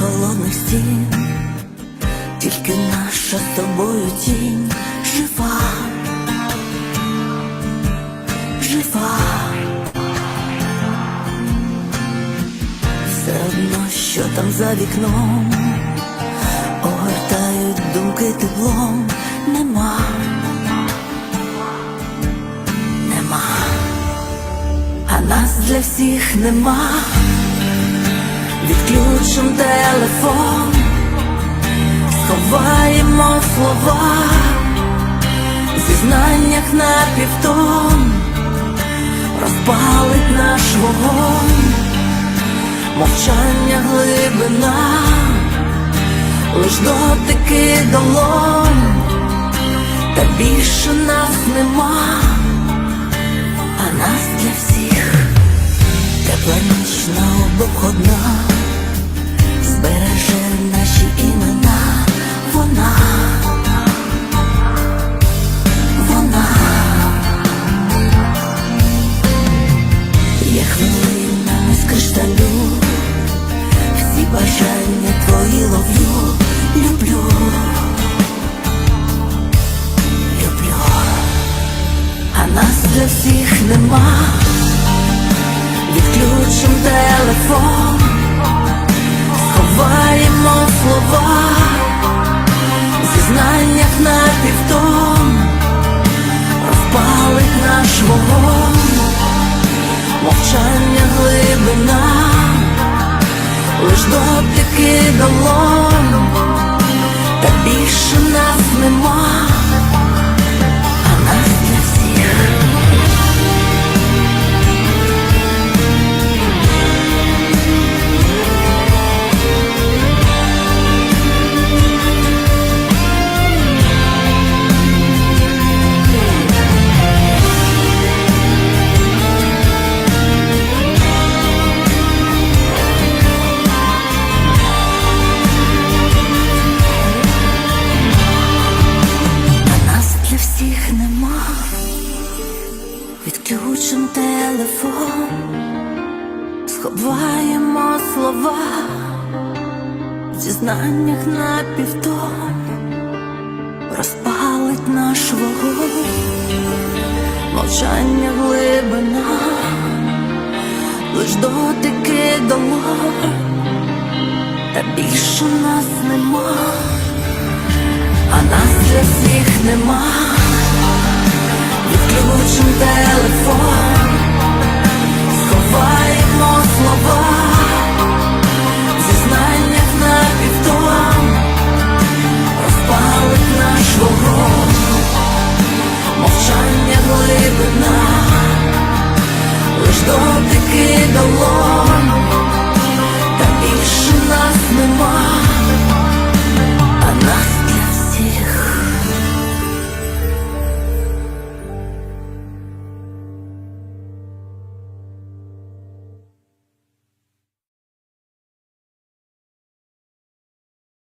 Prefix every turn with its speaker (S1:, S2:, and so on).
S1: бетонних стін, тільки наша з тобою тінь. Жива, жива. Все одно, що там за вікном, огортають думки теплом, нема, нема, а нас для всіх нема. Відключим телефон, сховаємо слова, зізнаннях на півтон, розпалить наш вогонь, мовчання глибина, лиш дотики долонь, та більше нас нема, а нас для всіх. Тепла нічна обходна бажання твої ловлю, люблю, люблю, а нас для всіх нема. Відключим телефон, дотики долонь, та телефон, сховаємо слова, в зізнаннях на півтон, розпалить наш вогонь, мовчання глибина, лиш дотики долонь, та більше нас нема а нас для всіх нема. Відключим телефон, дотики долон.